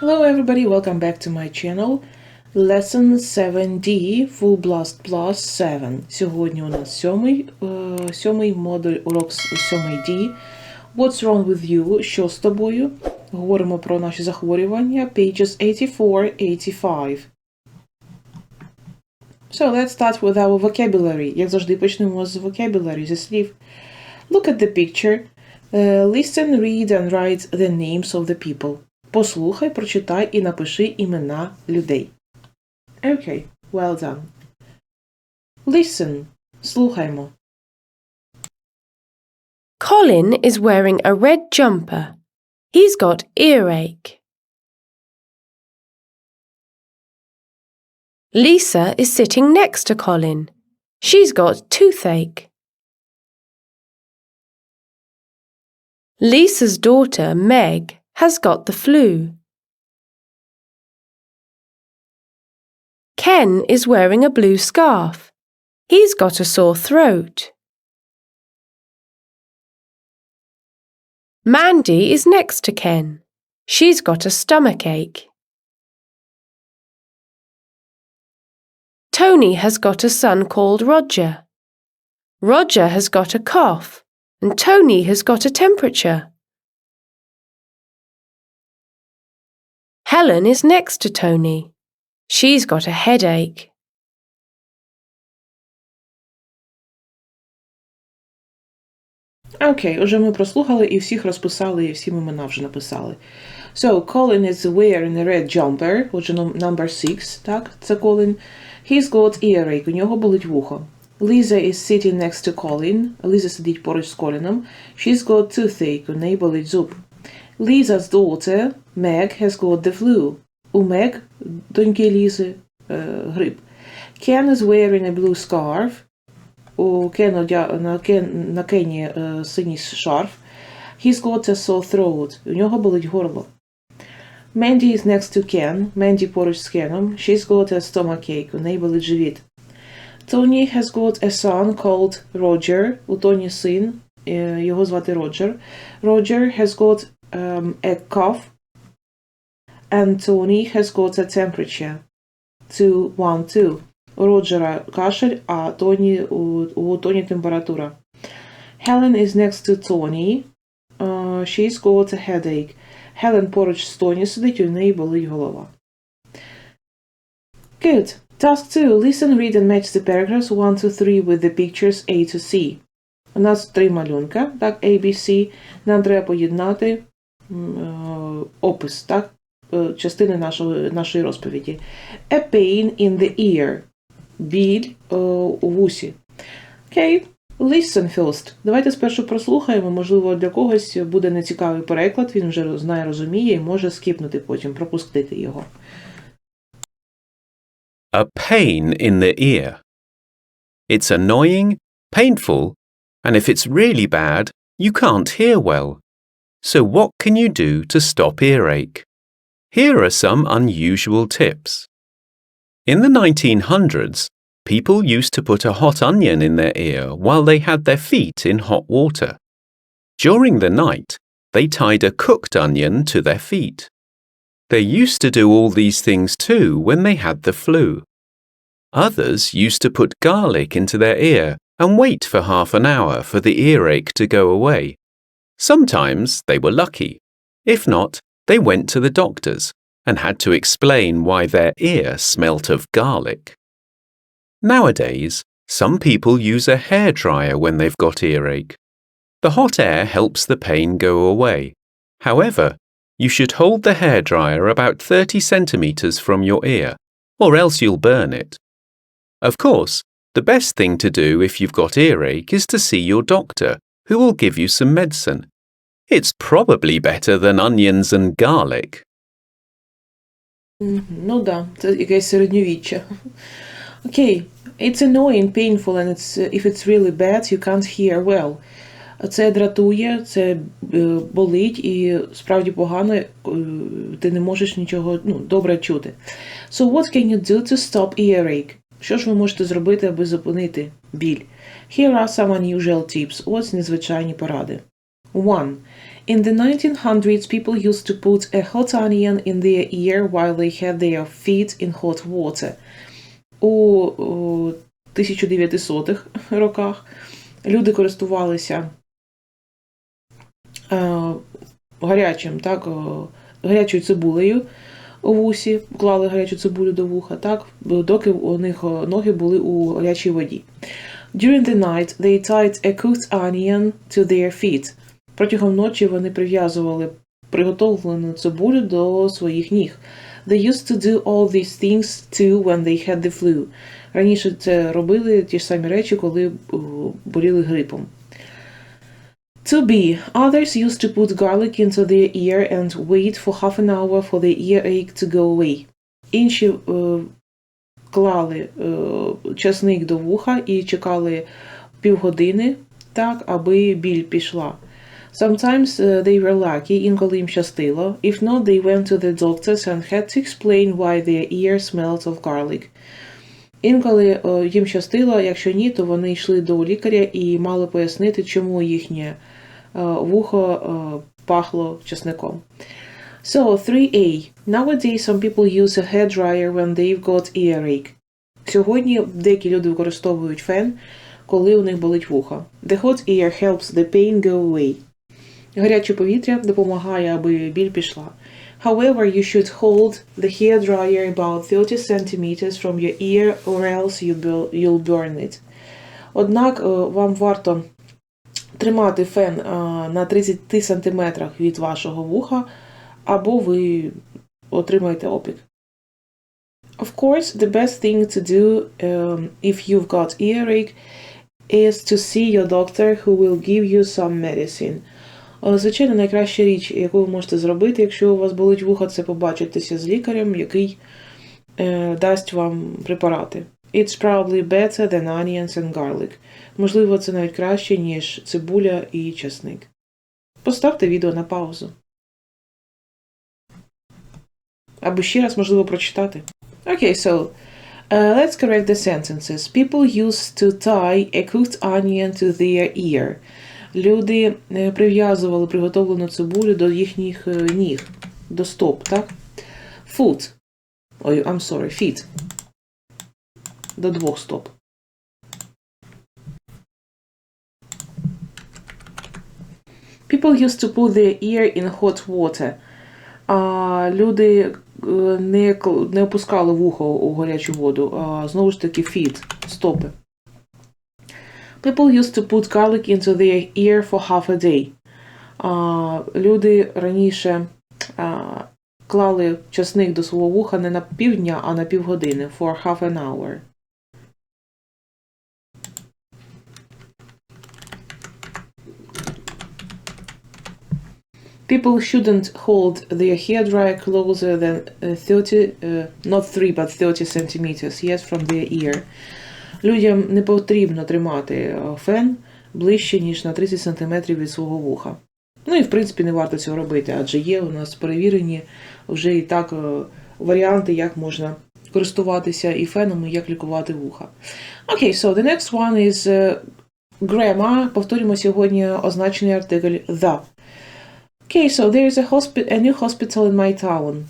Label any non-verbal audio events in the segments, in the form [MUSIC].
Hello everybody, welcome back to my channel. Lesson 7D Full Blast Plus 7. Сьогодні у нас сьомий, е, сьомий модуль, урок с- сьомий D. What's wrong with you? Що з тобою? Говоримо про наші захворювання. Pages 84-85. So let's start with our vocabulary. Як завжди почнемо з vocabulary, зі слів. Look at the picture. Uh, listen, read and write the names of the people. Послухай, прочитай і напиши імена людей. Okay, well done. Listen. Слухаймо. Colin is wearing a red jumper. He's got earache. Lisa is sitting next to Colin. She's got toothache. Lisa's daughter, Meg, has got the flu. Ken is wearing a blue scarf. He's got a sore throat. Mandy is next to Ken. She's got a stomach ache. Tony has got a son called Roger. Roger has got a cough, and Tony has got a temperature. Helen is next to Tony. She's got a headache. Окей, отже, ми прослухали і всіх розписали, і всі імена вже написали. So, Colin is wearing a red jumper, отже, ном- number 6, так, це Colin. He's got earache, у нього болить вухо. Lisa is sitting next to Colin. Ліза сидить поруч з Коліном. She's got toothache, у неї болить зуб. Lisa's daughter, Meg, has got the flu. У Meg, доньки Лізи, е, грип. Ken is wearing a blue scarf. У Кен одя... на, Кен... на Кені е, синій шарф. He's got a sore throat. У нього болить горло. Mandy is next to Ken. Менді поруч з Кеном. She's got a stomachache. У неї болить живіт. Tony has got a son called Roger. У Тоні син. е, Його звати Роджер. Roger has got um, a cough. And Tony has got a temperature. 2, 1, 2. У Роджера кашель, а Тоні, у, у Тоні температура. Helen is next to Tony. Uh, she's got a headache. Helen поруч з Тоні сидить, у неї болить голова. Good. Task 2. Listen, read and match the paragraphs 1 to 3 with the pictures A to C. У нас три малюнка, так, A, B, C. Нам треба поєднати м, е, опис, так, е, Частини нашого, нашої розповіді. A pain in the ear. Біль е, у вусі. Окей. Listen first. Давайте спершу прослухаємо. Можливо, для когось буде нецікавий переклад, він вже знає, розуміє і може скіпнути потім, пропустити його. A pain in the ear. It's annoying, painful, and if it's really bad, you can't hear well. So, what can you do to stop earache? Here are some unusual tips. In the 1900s, people used to put a hot onion in their ear while they had their feet in hot water. During the night, they tied a cooked onion to their feet. They used to do all these things too when they had the flu. Others used to put garlic into their ear and wait for half an hour for the earache to go away. Sometimes they were lucky. If not, they went to the doctors and had to explain why their ear smelt of garlic. Nowadays, some people use a hairdryer when they've got earache. The hot air helps the pain go away. However, you should hold the hairdryer about 30 centimeters from your ear, or else you'll burn it. Of course, the best thing to do if you've got earache is to see your doctor, who will give you some medicine. It's probably better than onions and garlic. Ну да, це якесь середньовіччя. Окей. It's annoying, painful, and it's, if it's really bad, you can't hear well. Це дратує, це е, болить і справді погано, е, ти не можеш нічого ну, добре чути. So what can you do to stop earache? Що ж ви можете зробити, аби зупинити біль? Here are some unusual tips. Ось незвичайні поради. 1. In the 1900s, people used to put a hot onion in their ear while they had their feet in hot water. У 1900-х роках люди користувалися е, гарячим, так, е, гарячою цибулею у вусі, клали гарячу цибулю до вуха, так, доки у них е, ноги були у гарячій воді. During the night, they tied a cooked onion to their feet. Протягом ночі вони прив'язували приготовлену цибулю до своїх ніг. They used to do all these things too when they had the flu. Раніше це робили ті ж самі речі, коли боліли грипом. To be. Others used to put garlic into their ear and wait for half an hour for the earache to go away. Інші е, клали е, часник до вуха і чекали півгодини, так, аби біль пішла. Sometimes uh, they were lucky, інколи їм щастило. If not, they went to the doctors and had to explain why their ear smelled of garlic. Інколи е, їм щастило, якщо ні, то вони йшли до лікаря і мали пояснити, чому їхнє е, вухо е, пахло чесником. So, 3a. Nowadays some people use a hair dryer when they've got earache. Сьогодні деякі люди використовують фен, коли у них болить вухо. The hot air helps the pain go away. Гаряче повітря допомагає, аби біль пішла. However, you should hold the hair dryer about 30 centimeters from your ear or else you bu- you'll burn it. Однак е, вам варто тримати фен е, на 30 сантиметрах від вашого вуха, або ви отримаєте опік. Of course, the best thing to do um, if you've got earache is to see your doctor who will give you some medicine. Е, Звичайно, найкраща річ, яку ви можете зробити, якщо у вас болить вухо, це побачитися з лікарем, який е, дасть вам препарати. It's probably better than onions and garlic. Можливо, це навіть краще, ніж цибуля і чесник. Поставте відео на паузу. Або ще раз можливо прочитати. Okay, so uh, let's correct the sentences. People used to tie a cooked onion to their ear. Люди е, прив'язували приготовлену цибулю до їхніх е, ніг, до стоп, так? Foot. Ой, I'm sorry, feet. До двох стоп. People used to put their ear in hot water. А люди е, не, не опускали вухо у гарячу воду, а знову ж таки feet, стопи. People used to put garlic into their ear for half a day. А, люди раніше а, клали часник до свого вуха не на півдня, а на півгодини for half an hour. People shouldn't hold their hairdryer closer than uh, 30, uh, not 3, but 30 centimeters, yes, from their ear. Людям не потрібно тримати е, фен ближче, ніж на 30 см від свого вуха. Ну і в принципі не варто цього робити, адже є у нас перевірені вже і так е, варіанти, як можна користуватися і феном, і як лікувати вуха. Окей, so the next one is е, grammar. Повторюємо сьогодні означений артикль the. Okay, so there is a, hospi- a new hospital in my town.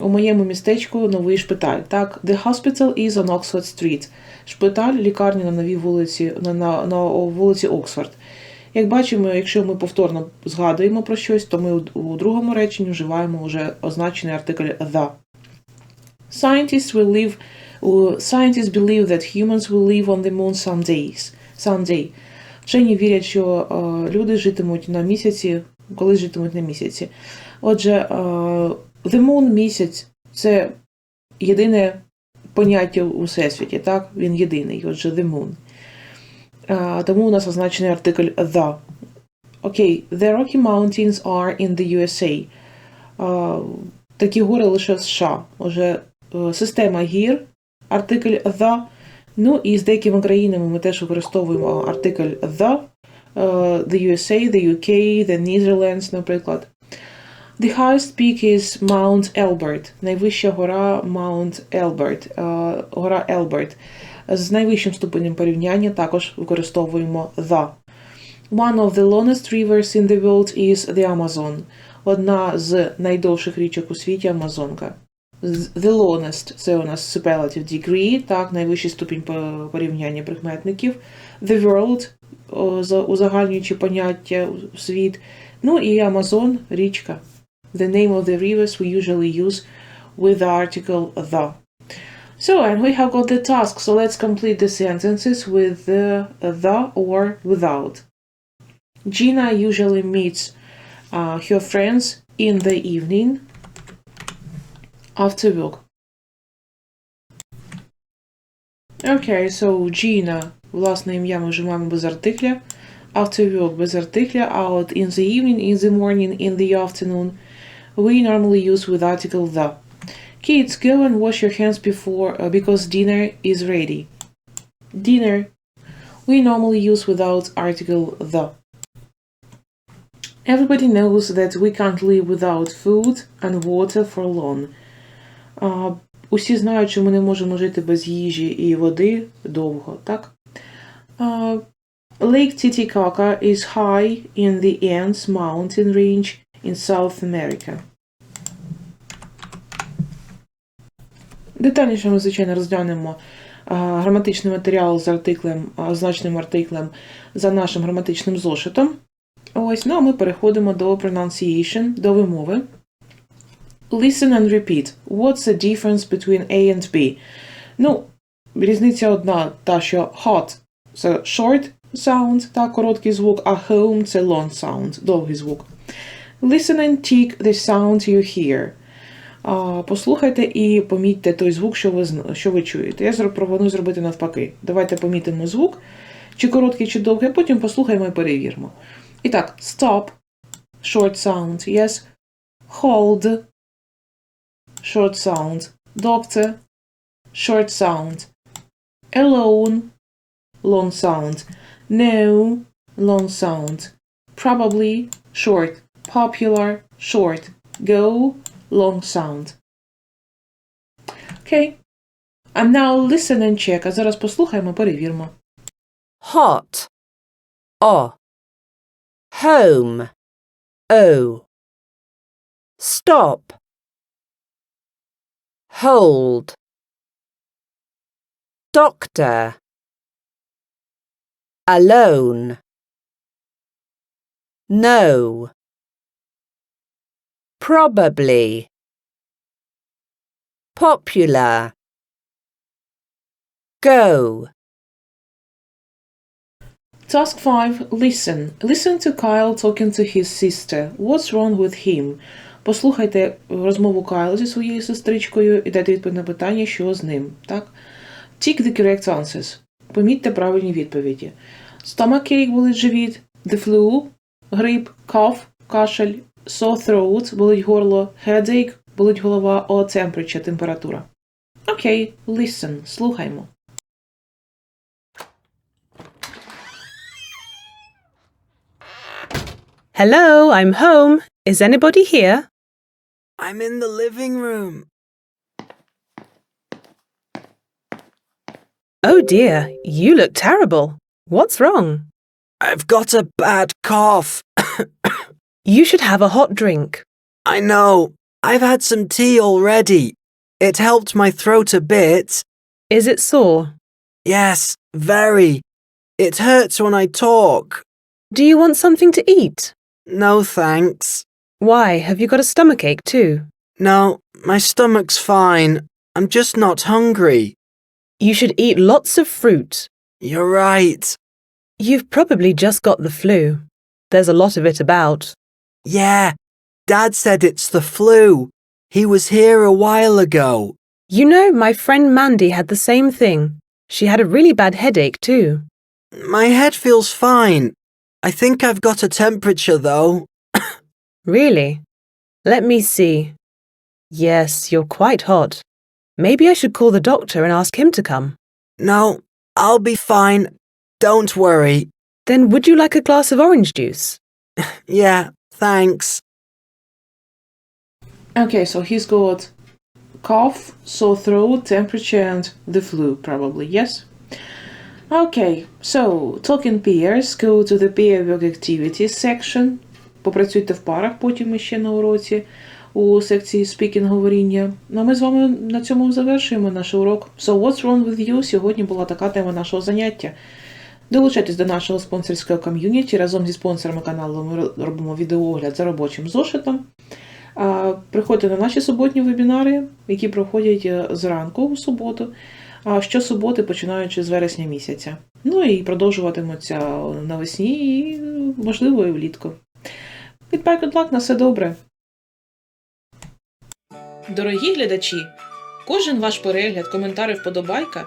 У моєму містечку новий шпиталь. Так, the hospital is on Oxford Street. Шпиталь, лікарня на новій вулиці, на, на, на вулиці Оксфорд. Як бачимо, якщо ми повторно згадуємо про щось, то ми у, у другому реченні вживаємо вже означений артикль the. Scientists will live, scientists believe that humans will live on the moon some days, someday. Вчені вірять, що е, люди житимуть на місяці, коли житимуть на місяці. Отже, е, the moon місяць це єдине поняття у всесвіті, так? Він єдиний, отже, the moon. Е, тому у нас означений артикль the. Окей, the Rocky Mountains are in the USA. Е, такі гори лише в США. Отже, е, система гір, артикль the. Ну і з деякими країнами ми теж використовуємо артикль the. Е, The USA, the UK, the Netherlands, наприклад. The highest peak is Mount Elbert. Найвища гора Mount Elbert. Е, Гора Elbert. З найвищим ступенем порівняння також використовуємо the. One of the longest rivers in the world is the Amazon. Одна з найдовших річок у світі Амазонка. The longest – це у нас superlative degree, так, найвищий ступінь порівняння прикметників. The world за- узагальнюючи поняття світ. Ну і Амазон – річка. The name of the rivers we usually use with the article the. So, and we have got the task, so let's complete the sentences with the, the or without. Gina usually meets uh, her friends in the evening after work. Okay, so Gina, власне ім'я ми вживаємо без артикля. After work без артикля, а от in the evening, in the morning, in the afternoon, we normally use with article the. Kids, go and wash your hands before uh, because dinner is ready. Dinner we normally use without article the. Everybody knows that we can't live without food and water for long. А, усі знають, що ми не можемо жити без їжі і води довго, так? А, Lake Titicaca is high in the Andes mountain range in South America. Детальніше ми, звичайно, розглянемо граматичний матеріал з артиклем, а, значним артиклем за нашим граматичним зошитом. Ось, ну а ми переходимо до pronunciation, до вимови. Listen and repeat. What's the difference between A and B? Ну, різниця одна, та що hot – це short sound, та короткий звук, а home – це long sound, довгий звук. Listen and tick the sound you hear. Послухайте і помітьте той звук, що ви, що ви чуєте. Я пропоную зробити навпаки. Давайте помітимо звук, чи короткий, чи довгий, а потім послухаємо і перевіримо. І так, stop, short sound, yes. Hold, short sound. Doctor, short sound. Alone, long sound. No, long sound. Probably, short. Popular, short. Go, long sound. Okay. And now listen and check. А зараз послухаємо, перевіримо. hot, o, home, o, stop, hold, doctor, alone, no, Probably, popular, go. Task 5. Listen. Listen to Kyle talking to his sister. What's wrong with him? Послухайте розмову Кайла зі своєю сестричкою і дайте відповідь на питання, що з ним. Так? Tick the correct answers. Помітьте правильні відповіді. Stomachache – болить живіт. The flu – грип. Cough – кашель. Sore throat – болить горло. Headache – болить голова. Or temperature – температура. Окей, listen. Слухаймо. Hello, I'm home. Is anybody here? I'm in the living room. Oh dear, you look terrible. What's wrong? I've got a bad cough. [LAUGHS] You should have a hot drink. I know. I've had some tea already. It helped my throat a bit. Is it sore? Yes, very. It hurts when I talk. Do you want something to eat? No thanks. Why, have you got a stomachache too? No, my stomach's fine. I'm just not hungry. You should eat lots of fruit. You're right. You've probably just got the flu. There's a lot of it about. Yeah, Dad said it's the flu. He was here a while ago. You know, my friend Mandy had the same thing. She had a really bad headache too. My head feels fine. I think I've got a temperature though. Really? Let me see. Yes, you're quite hot. Maybe I should call the doctor and ask him to come. No, I'll be fine. Don't worry. Then would you like a glass of orange juice? [LAUGHS] Yeah, thanks. Okay, so he's got cough, sore throat, temperature, and the flu, probably, yes? Okay, so talking peers, go to the peer work activities section. Попрацюйте в парах, потім ще на уроці у секції speaking говоріння. Ну а ми з вами на цьому завершуємо наш урок. So what's wrong with you? Сьогодні була така тема нашого заняття. Долучайтесь до нашого спонсорського ком'юніті. Разом зі спонсорами каналу ми робимо відеоогляд за робочим зошитом. Приходьте на наші суботні вебінари, які проходять е, зранку у суботу, а щосуботи, починаючи з вересня місяця. Ну і продовжуватимуться навесні і, е, можливо, і влітку. Goodbye, good luck, на все добре. Дорогі глядачі, кожен ваш перегляд, коментар і вподобайка